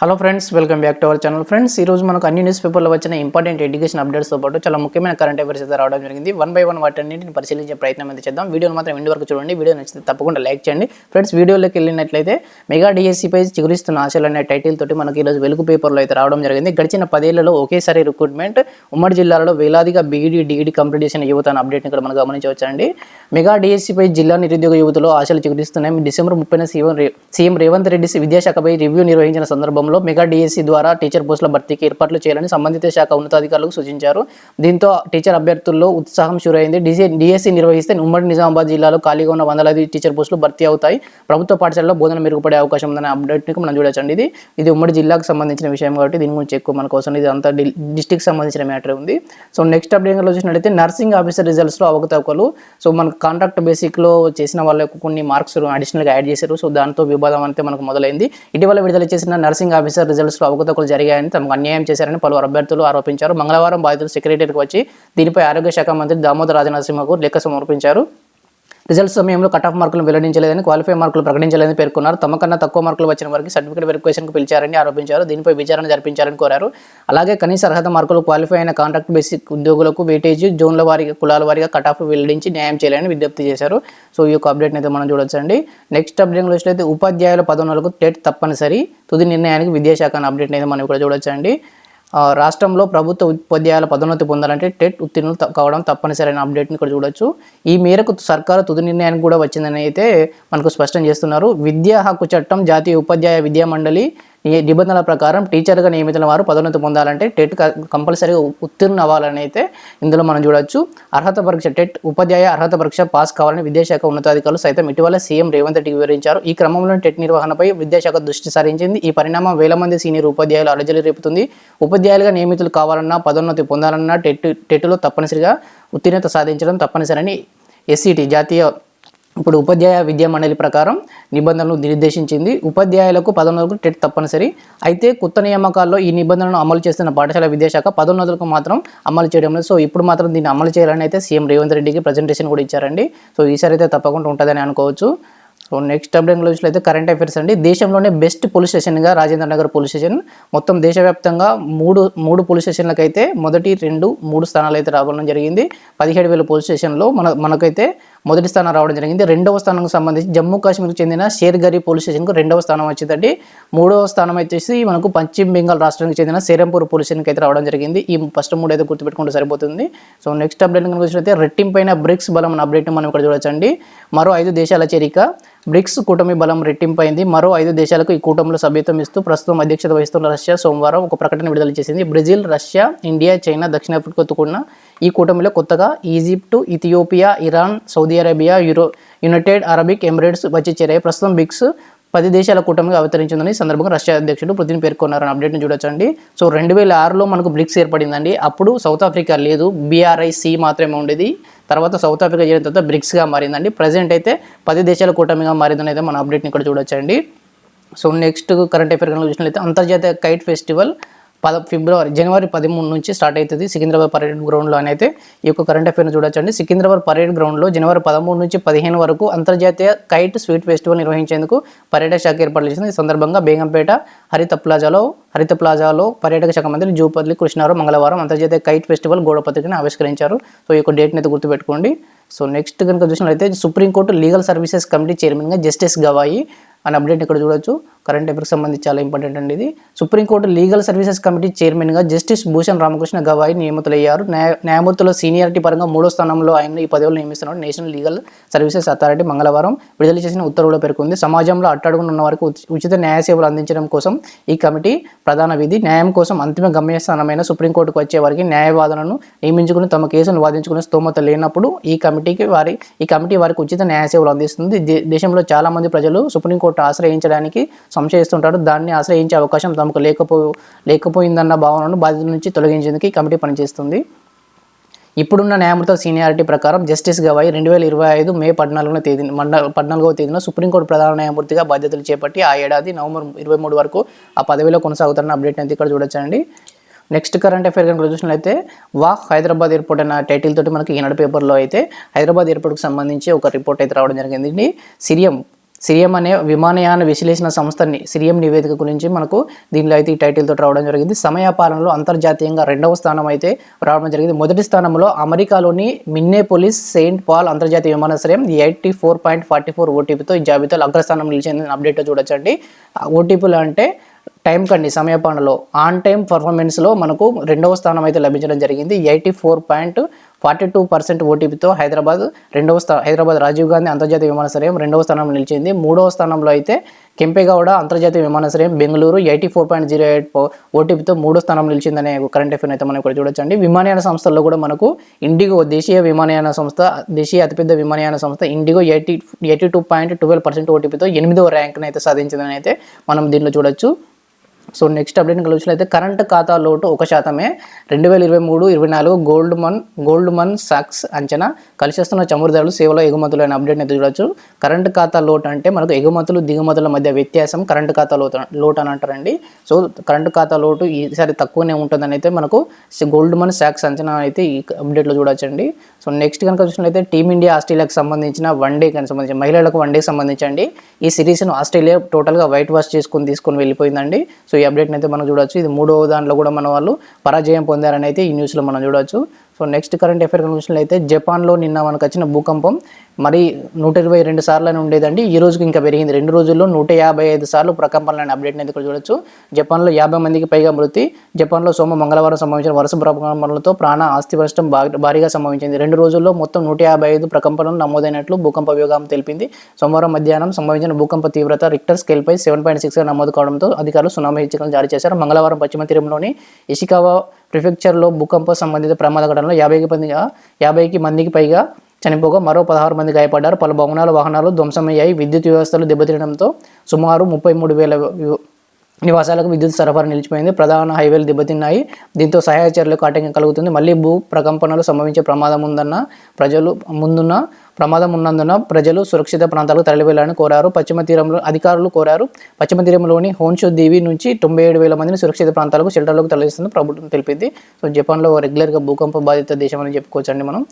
Hello friends welcome back to our channel friends ఈ రోజు మనకు అన్ని న్యూస్ పేపర్లో వచ్చిన ఇంపార్టెంట్ ఎడ్యుకేషన్ అప్డేట్స్తో పాటు చాలా ముఖ్యమైన కరెంట్ అఫైర్స్ అయితే రావడం జరిగింది. వన్ బై వన్ వాటన్నింటిని పరిశీలించే ప్రయత్నం అయితే చేద్దాం. వీడియోని మాత్రం ఎండ్ వరకు చూడండి. వీడియో నచ్చితే తప్పకుండా లైక్ చేయండి. ఫ్రెండ్స్ వీడియోలోకి వెళ్ళినట్లయితే మెగా డిఎస్సీపై చిగురిస్తున్న ఆశలు అనే టైటిల్ తోటి మనకి ఈరోజు వెలుగు పేపర్లో అయితే రావడం జరిగింది. గడిచిన పదేళ్ళలో ఒకేసారి రిక్రూట్మెంట్ ఉమ్మడి జిల్లాలో వేలాదిగా బీఈడీ డిఈడి కంప్లీట్ చేసిన యువత అనే అప్డేట్ని ఇక్కడ మనం గమనించవచ్చండి. మెగా డిఎస్సీపై జిల్లా నిరుద్యోగ యువతలో ఆశలు చిగురిస్తున్నాయి. డిసెంబర్ ముప్పైన సీఎం సీఎం రేవంత్ రెడ్డి విద్యాశాఖపై రివ్యూ నిర్వహించిన సందర్భంలో మెగా డిఎస్సి ద్వారా టీచర్ పోస్టుల భర్తీకి ఏర్పాట్లు చేయాలని సంబంధిత శాఖ ఉన్నతాధికారులకు సూచించారు. దీంతో టీచర్ అభ్యర్థుల్లో ఉత్సాహం షురైంది డిసి డిఎస్సి నిర్వహిస్తే ఉమ్మడి నిజామాబాద్ జిల్లాలో ఖాళీగా ఉన్న వందలాది టీచర్ పోస్టులు భర్తీ అవుతాయి. ప్రభుత్వ పాఠశాలలో బోధన మెరుగుపడే అవకాశం ఉందనే అప్డేట్ని మనం చూడొచ్చండి ఇది. ఇది ఉమ్మడి జిల్లాకు సంబంధించిన విషయం కాబట్టి దీని గురించి ఎక్కువ మన కోసం ఇది అంతా డిస్టిక్ సంబంధించిన మ్యాటర్ ఉంది. సో నెక్స్ట్ అప్డేట్లో చూసినట్లయితే నర్సింగ్ ఆఫీసర్ రిజల్ట్స్లో అవకతవకలు. సో మనకు కాంట్రాక్ట్ బేసిక్లో చేసిన వాళ్ళకు కొన్ని మార్క్స్ అడిషనల్గా యాడ్ చేశారు. సో దాంతో వివాదం అంతే మనకు మొదలైంది. ఇటీవల విడుదల చేసిన నర్సింగ్ ఆఫీసర్ రిజల్ట్స్లో అవకతవకలు జరిగాయని తమకు అన్యాయం చేశారని పలువురు అభ్యర్థులు ఆరోపించారు. మంగళవారం బాధితులు సెక్రటరీకి వచ్చి దీనిపై ఆరోగ్య శాఖ మంత్రి దామోదర రాజనరసింహకు లెక్క సమర్పించారు. రిజల్ట్స్ సమయంలో కట్ ఆఫ్ మార్కులు వెల్లడించలేదని క్వాలిఫై మార్కులు ప్రకటించలేదని పేర్కొన్నారు. తమకన్నా తక్కువ మార్కులు వచ్చిన వారికి సర్టిఫికేట్ వెరిఫికేషన్కు పిలిచారని ఆరోపించారు. దీనిపై విచారణ జరిపించాలని కోరారు. అలాగే కనీస అర్హత మార్కులు క్వాలిఫై అయిన కాంట్రాక్ట్ బేసిక్ ఉద్యోగులకు వెయిటేజ్ జోన్ల వారిగా కులాల వారిగా కట్ ఆఫ్ వెల్లడించి న్యాయం చేయాలని విజ్ఞప్తి చేశారు. సో ఈ యొక్క అప్డేట్ అయితే మనం చూడొచ్చండి. నెక్స్ట్ అప్డేట్ చూసినట్లయితే ఉపాధ్యాయుల పదవులకు టెట్ తప్పనిసరి తుది నిర్ణయానికి విద్యాశాఖ అప్డేట్ అయితే మనం ఇక్కడ చూడొచ్చండి. రాష్ట్రంలో ప్రభుత్వ ఉపాధ్యాయుల పదోన్నతి పొందాలంటే టెట్ ఉత్తీర్ణులు కావడం తప్పనిసరి అనే అప్డేట్ని ఇక్కడ చూడొచ్చు. ఈ మేరకు సర్కారు తుది నిర్ణయానికి కూడా వచ్చిందని అయితే మనకు స్పష్టం చేస్తున్నారు. విద్యా హక్కు చట్టం జాతీయ ఉపాధ్యాయ విద్యా మండలి నిబంధనల ప్రకారం టీచర్గా నియమితుల వారు పదోన్నతి పొందాలంటే టెట్ కంపల్సరీగా ఉత్తీర్ణ అవ్వాలని అయితే ఇందులో మనం చూడొచ్చు. అర్హత పరీక్ష టెట్ ఉపాధ్యాయ అర్హత పరీక్ష పాస్ కావాలని విద్యాశాఖ ఉన్నతాధికారులు సైతం ఇటీవల సీఎం రేవంత్ రెడ్డికి వివరించారు. ఈ క్రమంలో టెట్ నిర్వహణపై విద్యాశాఖ దృష్టి సారించింది. ఈ పరిణామం వేల మంది సీనియర్ ఉపాధ్యాయులు అలజడి రేపుతుంది. ఉపాధ్యాయులుగా నియమితులు కావాలన్నా పదోన్నతి పొందాలన్నా టెట్ టెట్లో తప్పనిసరిగా ఉత్తీర్ణత సాధించడం తప్పనిసరిని ఎస్సీటీ జాతీయ ఇప్పుడు ఉపాధ్యాయ విద్యా మండలి ప్రకారం నిబంధనలు నిర్దేశించింది. ఉపాధ్యాయులకు పదోన్నతులకు టెట్ తప్పనిసరి. అయితే కొత్త నియామకాల్లో ఈ నిబంధనలను అమలు చేస్తున్న పాఠశాల విద్యాశాఖ పదోన్నతులకు మాత్రం అమలు చేయడం లేదు. సో ఇప్పుడు మాత్రం దీన్ని అమలు చేయాలని అయితే సీఎం రేవంత్ రెడ్డికి ప్రజెంటేషన్ కూడా ఇచ్చారండి. సో ఈసారి అయితే తప్పకుండా ఉంటుందని అనుకోవచ్చు. సో నెక్స్ట్ అప్డేట్ గురించి అయితే కరెంట్ అఫైర్స్ అండి. దేశంలోనే బెస్ట్ పోలీస్ స్టేషన్గా రాజేంద్ర నగర్ పోలీస్ స్టేషన్ మొత్తం దేశవ్యాప్తంగా మూడు మూడు పోలీస్ స్టేషన్లకు అయితే మొదటి రెండు మూడు స్థానాలు అయితే రావడం జరిగింది. పదిహేడు వేల పోలీస్ స్టేషన్లో మన మనకైతే మొదటి స్థానం రావడం జరిగింది. రెండవ స్థానంకు సంబంధించి జమ్మూ కాశ్మీర్కి చెందిన షేర్గరి పోలీస్ స్టేషన్కు రెండవ స్థానం వచ్చిందండి. మూడవ స్థానం వచ్చేసి మనకు పశ్చిమ బెంగాల్ రాష్ట్రానికి చెందిన సేరంపూర్ పోలీస్ స్టేషన్కి అయితే రావడం జరిగింది. ఈ ఫస్ట్ మూడు అయితే గుర్తుపెట్టుకుంటే సరిపోతుంది. సో నెక్స్ట్ అప్డేట్ కనుక వచ్చినట్లయితే రెట్టింపైన బ్రిక్స్ బలం అనే అప్డేట్ మనం ఇక్కడ చూడొచ్చండి. మరో ఐదు దేశాల చేరిక. బ్రిక్స్ కూటమి బలం రెట్టింపైంది. మరో ఐదు దేశాలకు ఈ కూటమిలో సభ్యత్వం ఇస్తూ ప్రస్తుతం అధ్యక్షత వహిస్తున్న రష్యా సోమవారం ఒక ప్రకటన విడుదల చేసింది. బ్రెజిల్ రష్యా ఇండియా చైనా దక్షిణాఫ్రికాతో కూడిన ఈ కూటమిలో కొత్తగా Egypt Ethiopia Iran Saudi Arabia euro United Arabic Emirates వచ్చి చేరాయి. ప్రస్తుతం బ్రిక్స్ పది దేశాల కూటమిగా అవతరించిందని సందర్భంగా రష్యా అధ్యక్షుడు పుతిన్ పేర్కొన్నారని అప్డేట్ని చూడొచ్చండి. సో రెండు వేల ఆరులో మనకు బ్రిక్స్ ఏర్పడిందండి. అప్పుడు సౌత్ ఆఫ్రికా లేదు. బీఆర్ఐసి మాత్రమే ఉండేది. తర్వాత సౌత్ ఆఫ్రికా చేరిన తర్వాత బ్రిక్స్గా మారిందండి. ప్రజెంట్ అయితే పది దేశాల కూటమిగా మారిందని అయితే మన అప్డేట్ని ఇక్కడ చూడొచ్చండి. సో నెక్స్ట్ కరెంట్ అఫేర్ కనుక చూసినట్లయితే అంతర్జాతీయ కైట్ ఫెస్టివల్ పద ఫిబ్రవరి జనవరి పదమూడు నుంచి స్టార్ట్ అవుతుంది సికింద్రాబాద్ పరేడ్ గ్రౌండ్లో అయితే ఈ యొక్క కరెంట్ అఫైర్ను చూడొచ్చండి. సికింద్రాబాద్ పరేడ్ గ్రౌండ్లో జనవరి పదమూడు నుంచి పదిహేను వరకు అంతర్జాతీయ కైట్ స్వీట్ ఫెస్టివల్ నిర్వహించేందుకు పర్యాటక శాఖ ఏర్పాటు చేసింది. ఈ సందర్భంగా బేగంపేట హరిత ప్లాజాలో హరిత ప్లాజాలో పర్యాటక శాఖ మంత్రి జూపల్లి కృష్ణారావు మంగళవారం అంతర్జాతీయ కైట్ ఫెస్టివల్ గోడ పత్రికను ఆవిష్కరించారు. సో ఈ యొక్క డేట్ని అయితే గుర్తుపెట్టుకోండి. సో నెక్స్ట్ కనుక చూసినట్లయితే supreme court legal services committee చైర్మన్గా జస్టిస్ గవాయి అనే అప్డేట్ ఇక్కడ చూడొచ్చు. కరెంట్ అఫేర్స్ సంబంధించి చాలా ఇంపార్టెంట్ అండి ఇది. Supreme court legal services committee చైర్మన్గా జస్టిస్ భూషణ్ రామకృష్ణ గవాయి నియమితులయ్యారు. న్యాయ న్యాయమూర్తుల సీనియారిటీ పరంగా మూడో స్థానంలో ఆయన ఈ పదవులు నియమిస్తున్నారు నేషనల్ లీగల్ సర్వీసెస్ అథారిటీ మంగళవారం విడుదల చేసిన ఉత్తర్వులో పేర్కొంది. సమాజంలో అట్టడుగున ఉన్న వారికి ఉచిత న్యాయ సేవలు అందించడం కోసం ఈ కమిటీ ప్రధాన విధి న్యాయం కోసం అంతిమ గమ్యస్థానమైన సుప్రీంకోర్టుకు వచ్చే వారికి న్యాయవాదులను నియమించుకుని తమ కేసును వాదించుకునే స్తోమత లేనప్పుడు ఈ కమిటీకి వారి ఈ కమిటీ వారికి ఉచిత న్యాయ సేవలు అందిస్తుంది. దేశంలో చాలామంది ప్రజలు సుప్రీంకోర్టు ఆశ్రయించడానికి సంశయిస్తుంటారు దాన్ని ఆశ్రయించే అవకాశం తమకు లేకపో లేకపోయిందన్న భావనను బాధ్యత నుంచి తొలగించేందుకు ఈ కమిటీ పనిచేస్తుంది. ఇప్పుడున్న న్యాయమూర్తుల సీనియారిటీ ప్రకారం జస్టిస్ గవాయ్ రెండు వేల ఇరవై ఐదు మే పద్నాలుగున తేదీ మండ పద్నాలుగవ తేదీన సుప్రీంకోర్టు ప్రధాన న్యాయమూర్తిగా బాధ్యతలు చేపట్టి ఆ ఏడాది నవంబర్ ఇరవై మూడు వరకు ఆ పదవిలో కొనసాగుతున్న అప్డేట్ అయితే ఇక్కడ చూడొచ్చండి. నెక్స్ట్ కరెంట్ అఫైర్ కనుక చూసినట్లయితే వాహ్ హైదరాబాద్ ఎయిర్పోర్ట్ అన్న టైటిల్ తోటి మనకి ఈనాడు పేపర్లో అయితే హైదరాబాద్ ఎయిర్పోర్ట్కి సంబంధించి ఒక రిపోర్ట్ అయితే రావడం జరిగింది. సిరియం సిరియం అనే విమానయాన విశ్లేషణ సంస్థని సిరియం నివేదిక గురించి మనకు దీనిలో అయితే ఈ టైటిల్తో రావడం జరిగింది. సమయపాలనలో అంతర్జాతీయంగా రెండవ స్థానం అయితే రావడం జరిగింది. మొదటి స్థానంలో అమెరికాలోని మిన్నేపోలిస్ సెయింట్ పాల్ అంతర్జాతీయ విమానాశ్రయం eighty four point forty four ఓటీపీతో ఈ జాబితాలో అగ్రస్థానం నిలిచిందని అప్డేట్లో చూడొచ్చండి. ఓటీపీలు అంటే టైం కండి సమయపాలనలో ఆన్ టైం పర్ఫార్మెన్స్లో మనకు రెండవ స్థానం అయితే లభించడం జరిగింది. Eighty four point forty two percent ఓటీపీతో Hyderabad రెండవ స్థా హైదరాబాద్ రాజీవ్ గాంధీ అంతర్జాతీయ విమానాశ్రయం రెండవ స్థానంలో నిలిచింది. మూడవ స్థానంలో అయితే కెంపేగౌడ అంతర్జాతీయ విమానాశ్రయం Bengaluru eighty four point zero eight ఓటీపీతో మూడో స్థానంలో నిలిచిందనే కరెంట్ అఫేర్ అయితే మనం ఇక్కడ చూడొచ్చండి. విమానయాన సంస్థల్లో కూడా మనకు ఇండిగో దేశీయ విమానయాన సంస్థ దేశీయ అతిపెద్ద విమానయాన సంస్థ IndiGo eighty eighty two point twelve percent ఓటీపీతో ఎనిమిదవ ర్యాంక్ని అయితే సాధించిందని అయితే మనం దీనిలో చూడొచ్చు. సో నెక్స్ట్ అప్డేట్ కలిసినట్లయితే కరెంట్ ఖాతా లోటు ఒక శాతమే. రెండు వేల ఇరవై మూడు ఇరవై నాలుగు gold Mann gold Mann socks అంచనా కలిసిస్తున్న చమురుదారులు చమురు ధరలు సేవల ఎగుమతులు అనే అప్డేట్ అయితే చూడొచ్చు. కరెంట్ ఖాతా లోటు అంటే మనకు ఎగుమతులు దిగుమతుల మధ్య వ్యత్యాసం కరెంట్ ఖాతా లోటు లోటు అని అంటారండి. సో కరెంట్ ఖాతా లోటు ఈసారి తక్కువనే ఉంటుందని అయితే మనకు గోల్డ్ మన్ సాక్స్ అంచనా అయితే ఈ అప్డేట్లో చూడొచ్చండి. సో నెక్స్ట్ కనుక చూసినట్లయితే టీమిండియా ఆస్ట్రేలియాకి సంబంధించిన వన్ డే కనుక సంబంధించి మహిళలకు వన్ డేకి సంబంధించండి. ఈ సిరీస్ను ఆస్ట్రేలియా టోటల్గా వైట్ వాష్ చేసుకొని తీసుకొని వెళ్ళిపోయిందండి. సో ఈ అప్డేట్ని అయితే మనం చూడొచ్చు. ఇది మూడో దాంట్లో కూడా మన వాళ్ళు పరాజయం పొందారని అయితే ఈ న్యూస్లో మనం చూడొచ్చు. సో నెక్స్ట్ కరెంట్ అఫేర్ అయితే జపాన్లో నిన్న మనకు వచ్చిన భూకంపం మరి నూట ఇరవై రెండు సార్లు ఉండేదండి. ఈ రోజుకి ఇంకా పెరిగింది. రెండు రోజుల్లో నూట యాభై ఐదు సార్లు ప్రకంపనలని అప్డేట్ని అనేది ఇక్కడ చూడొచ్చు. జపాన్లో యాభై మందికి పైగా మృతి. జపాన్లో సోమ మంగళవారం సంభవించిన వరుస ప్రకంపనలతో ప్రాణ ఆస్తి నష్టం భారీగా సంభవించింది. రెండు రోజుల్లో మొత్తం నూట యాభై ఐదు ప్రకంపనలు నమోదైనట్లు భూకంప విభాగం తెలిపింది. సోమవారం మధ్యాహ్నం సంభవించిన భూకంప తీవ్రత రిక్టర్ స్కేల్పై సెవెన్ పాయింట్ సిక్స్గా నమోదు కావడంతో అధికారులు సునామీ హెచ్చరికలు జారీ చేశారు. మంగళవారం పశ్చిమ తీరంలోని ఇషికావా ప్రిఫెక్చర్లో భూకంప సంబంధిత ప్రమాద ఘటనలో యాభైకి మంది యాభైకి మందికి పైగా చనిపోగా మరో పదహారు మంది గాయపడ్డారు. పలు భవనాలు వాహనాలు ధ్వంసమయ్యాయి. విద్యుత్ వ్యవస్థలు దెబ్బతినడంతో సుమారు ముప్పై మూడు వేల నివాసాలకు విద్యుత్ సరఫరా నిలిచిపోయింది. ప్రధాన హైవేలు దెబ్బతిన్నాయి. దీంతో సహాయ చర్యలకు ఆటంకం కలుగుతుంది. మళ్ళీ భూ ప్రకంపనలు సంభవించే ప్రమాదం ఉందన్న ప్రజలు ముందున్న ప్రమాదం ఉన్నందున ప్రజలు సురక్షిత ప్రాంతాలకు తరలివెళ్ళాలని కోరారు. పశ్చిమ తీరంలో అధికారులు కోరారు. పశ్చిమ తీరంలోని హోన్షో దీవి నుంచి తొంభై ఏడు వేల మందిని సురక్షిత ప్రాంతాలకు షెల్టర్లకు తరలిస్తుంది ప్రభుత్వం తెలిపింది. సో జపాన్లో రెగ్యులర్గా భూకంప బాధిత దేశం అని చెప్పుకోవచ్చండి మనం.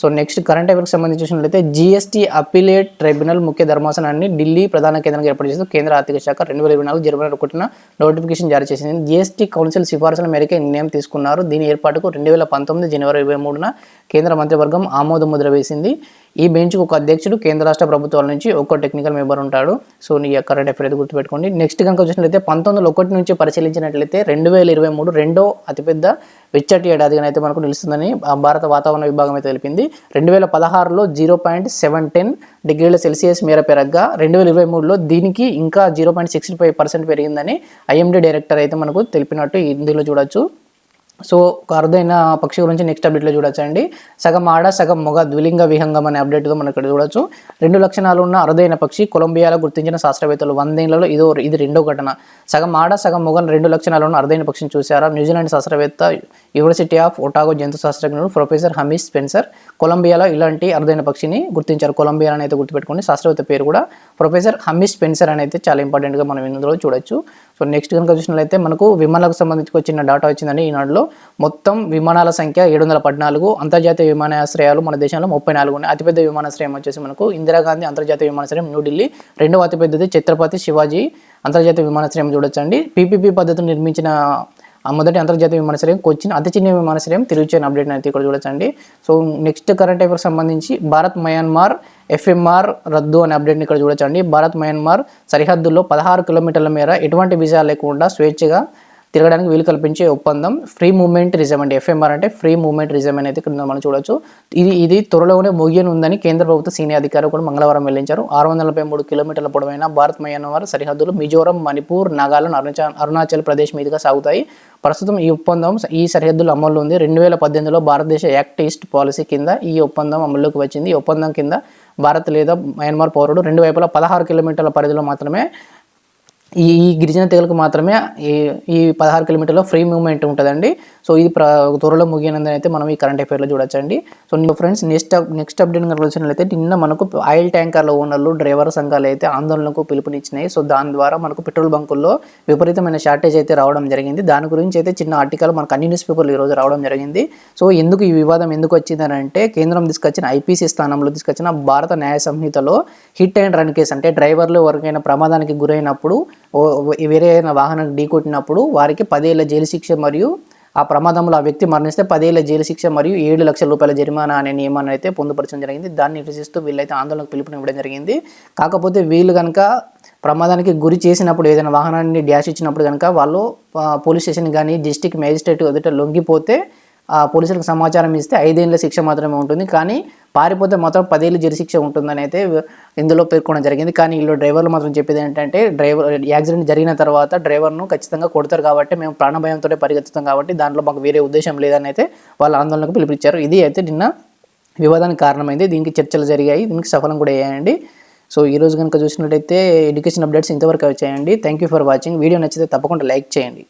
సో నెక్స్ట్ కరెంట్ అఫేర్కి సంబంధించి చూసినట్లయితే జీఎస్టీ అపిలేట్ ట్రైబ్యునల్ ముఖ్య ధర్మాసనాన్ని ఢిల్లీ ప్రధాన కేంద్రంగా ఏర్పాటు చేస్తూ కేంద్ర ఆర్థిక శాఖ. రెండు వేల ఇరవై నాలుగు జనవరి ఒకటిన నోటిఫికేషన్ జారీ చేసింది. జీఎస్టీ కౌన్సిల్ సిఫార్సుల మేరకు నిర్ణయం తీసుకున్నారు. దీని ఏర్పాటుకు రెండు వేల పంతొమ్మిది జనవరి ఇరవై మూడున కేంద్ర మంత్రివర్గం ఆమోద ముద్ర వేసింది. ఈ బెంచ్కు ఒక అధ్యక్షుడు కేంద్ర రాష్ట్ర ప్రభుత్వాల నుంచి ఒక్కో టెక్నికల్ మెంబర్ ఉంటాడు. సో నీ కరెంట్ అఫేర్ గుర్తుపెట్టుకోండి. నెక్స్ట్ కనుక వచ్చినట్లయితే పంతొమ్మిది ఒకటి నుంచి పరిశీలించినట్లయితే రెండు వేల ఇరవై మూడు రెండో అతిపెద్ద వెచ్చటి ఏడాదిగా అయితే మనకు నిలుస్తుందని భారత వాతావరణ విభాగం అయితే తెలిపింది. రెండు వేల పదహారులో జీరో పాయింట్ సెవెన్ టెన్ డిగ్రీల సెల్సియస్ మేర పెరగ్గా రెండు వేల ఇరవై మూడులో దీనికి ఇంకా zero point sixty five percent పెరిగిందని ఐఎండీ డైరెక్టర్ అయితే మనకు తెలిపినట్టు ఇందులో చూడొచ్చు. సో ఒక అరుదైన పక్షి గురించి నెక్స్ట్ అప్డేట్లో చూడొచ్చండి. సగం ఆడ సగం మొగ ద్విలింగ విహంగం అనే అప్డేట్తో మనం ఇక్కడ చూడొచ్చు. రెండు లక్షణాలు ఉన్న అరుదైన పక్షి కొలంబియాలో గుర్తించిన శాస్త్రవేత్తలు వందేళ్ళలో ఇదో ఇది రెండో ఘటన. సగం ఆడ సగం మొగ రెండు లక్షణాలు ఉన్న అరుదైన పక్షిని చూశారా? న్యూజిలాండ్ శాస్త్రవేత్త యూనివర్సిటీ ఆఫ్ ఒటాగో జంతు శాస్త్రజ్ఞుడు ప్రొఫెసర్ హమీస్ స్పెన్సర్ కొలంబియాలో ఇలాంటి అరుదైన పక్షిని గుర్తించారు. కొలంబియా అని అయితే గుర్తుపెట్టుకోండి. శాస్త్రవేత్త పేరు కూడా ప్రొఫెసర్ హమీస్ స్పెన్సర్ అని అయితే చాలా ఇంపార్టెంట్గా మనం ఇందులో చూడొచ్చు. సో నెక్స్ట్ కనుక చూసినట్లయితే మనకు విమానాలకు సంబంధించి వచ్చిన డేటా వచ్చిందండి ఈనాడులో మొత్తం విమానాల సంఖ్య ఏడు వందల పద్నాలుగు అంతర్జాతీయ విమానాశ్రయాలు మన దేశంలో ముప్పై నాలుగు ఉన్నాయి. అతిపెద్ద విమానాశ్రయం వచ్చేసి మనకు ఇందిరాగాంధీ అంతర్జాతీయ విమానాశ్రయం న్యూఢిల్లీ రెండవ అతిపెద్దది ఛత్రపతి శివాజీ అంతర్జాతీయ విమానాశ్రయం చూడొచ్చండి. పీపీపీ పద్ధతిని నిర్మించిన ఆ మొదటి అంతర్జాతీయ విమానాశ్రయం కొచ్చిన్ అతి చిన్న విమానాశ్రయం తిరుగుచైన అప్డేట్ అయితే ఇక్కడ చూడొచ్చండి. సో నెక్స్ట్ కరెంట్ అఫేర్స్ సంబంధించి భారత్ మయన్మార్ ఎఫ్ఎంఆర్ రద్దు అనే అప్డేట్ని ఇక్కడ చూడొచ్చండి. భారత్ మయన్మార్ సరిహద్దుల్లో పదహారు కిలోమీటర్ల మేర ఎటువంటి విజయాలు లేకుండా స్వేచ్ఛగా తిరగడానికి వీలు కల్పించే ఒప్పందం ఫ్రీ మూవ్మెంట్ రిజమ్ అంటే ఎఫ్ఎంఆర్ అంటే ఫ్రీ మూవ్మెంట్ రిజమ్ అనేది ఇక్కడ మనం చూడొచ్చు. ఇది ఇది త్వరలోనే ముగియనుందని కేంద్ర ప్రభుత్వ సీనియర్ అధికారులు కూడా మంగళవారం వెల్లించారు ఆరు వందల నలభై మూడు కిలోమీటర్ల పొడవైన భారత్ మయన్మార్ సరిహద్దులు మిజోరం మణిపూర్ నాగాలాండ్ అరుణాచల్ అరుణాచల్ ప్రదేశ్ మీదుగా సాగుతాయి. ప్రస్తుతం ఈ ఒప్పందం ఈ సరిహద్దులు అమల్లో ఉంది. రెండు వేల పద్దెనిమిదిలో భారతదేశ యాక్ట్ ఈస్ట్ పాలసీ కింద ఈ ఒప్పందం అమల్లోకి వచ్చింది. ఈ ఒప్పందం కింద భారత్ లేదా మయన్మార్ పౌరుడు రెండు వైపులా పదహారు కిలోమీటర్ల పరిధిలో మాత్రమే ఈ ఈ గిరిజన తెగలకు మాత్రమే ఈ ఈ పదహారు కిలోమీటర్లో ఫ్రీ మూవ్మెంట్ ఉంటుందండి. సో ఇది ప్ర త్వరలో ముగియనందని అయితే మనం ఈ కరెంట్ అఫైర్లో చూడొచ్చండి. So friends next next update కనుక వచ్చినట్లయితే నిన్న మనకు ఆయిల్ ట్యాంకర్ల ఓనర్లు డ్రైవర్ సంఘాలు అయితే ఆందోళనకు పిలుపునిచ్చినాయి. సో దాని ద్వారా మనకు పెట్రోల్ బంకుల్లో విపరీతమైన షార్టేజ్ అయితే రావడం జరిగింది. దాని గురించి అయితే చిన్న ఆర్టికల్ మనకు అన్ని న్యూస్ పేపర్లు ఈరోజు రావడం జరిగింది. సో ఎందుకు ఈ వివాదం ఎందుకు వచ్చిందని అంటే కేంద్రం తీసుకొచ్చిన ఐపీసీ స్థానంలో తీసుకొచ్చిన భారత న్యాయ సంహితలో హిట్ అండ్ రన్ కేసు అంటే డ్రైవర్లు ఎవరికైనా ప్రమాదానికి గురైనప్పుడు వేరే వాహనం ఢీకొట్టినప్పుడు వారికి పదేళ్ళ జైలు శిక్ష మరియు ఆ ప్రమాదంలో ఆ వ్యక్తి మరణిస్తే పదేళ్ళ జైలు శిక్ష మరియు ఏడు లక్షల రూపాయల జరిమానా అనే నియమాన్ని అయితే పొందుపరచడం జరిగింది. దాన్ని నిరసిస్తూ వీళ్ళైతే ఆందోళనకు పిలుపునివ్వడం జరిగింది. కాకపోతే వీళ్ళు కనుక ప్రమాదానికి గురి చేసినప్పుడు ఏదైనా వాహనాన్ని డ్యాష్ ఇచ్చినప్పుడు కనుక వాళ్ళు పోలీస్ స్టేషన్ కానీ డిస్టిక్ మేజిస్ట్రేట్ ఎదుట లొంగిపోతే పోలీసులకు సమాచారం ఇస్తే ఐదేళ్ళ శిక్ష మాత్రమే ఉంటుంది. కానీ పారిపోతే మాత్రం పదేళ్ళు జరి శిక్ష ఉంటుందని అయితే ఇందులో పేర్కొనడం జరిగింది. కానీ వీళ్ళు డ్రైవర్లు మాత్రం చెప్పేది ఏంటంటే డ్రైవర్ యాక్సిడెంట్ జరిగిన తర్వాత డ్రైవర్ను ఖచ్చితంగా కొడతారు కాబట్టి మేము ప్రాణభయంతో పరిగెత్తుతాం కాబట్టి దాంట్లో మాకు వేరే ఉద్దేశం లేదని అయితే వాళ్ళ ఆందోళనకు పిలిపించారు ఇది అయితే నిన్న వివాదానికి కారణమైంది. దీనికి చర్చలు జరిగాయి. దీనికి సఫలం కూడా అయ్యాయండి. సో ఈ రోజు కనుక చూసినట్టయితే ఎడ్యుకేషన్ అప్డేట్స్ ఇంతవరకు వచ్చాయండి. Thank you for watching. Video నచ్చితే తప్పకుండా లైక్ చేయండి.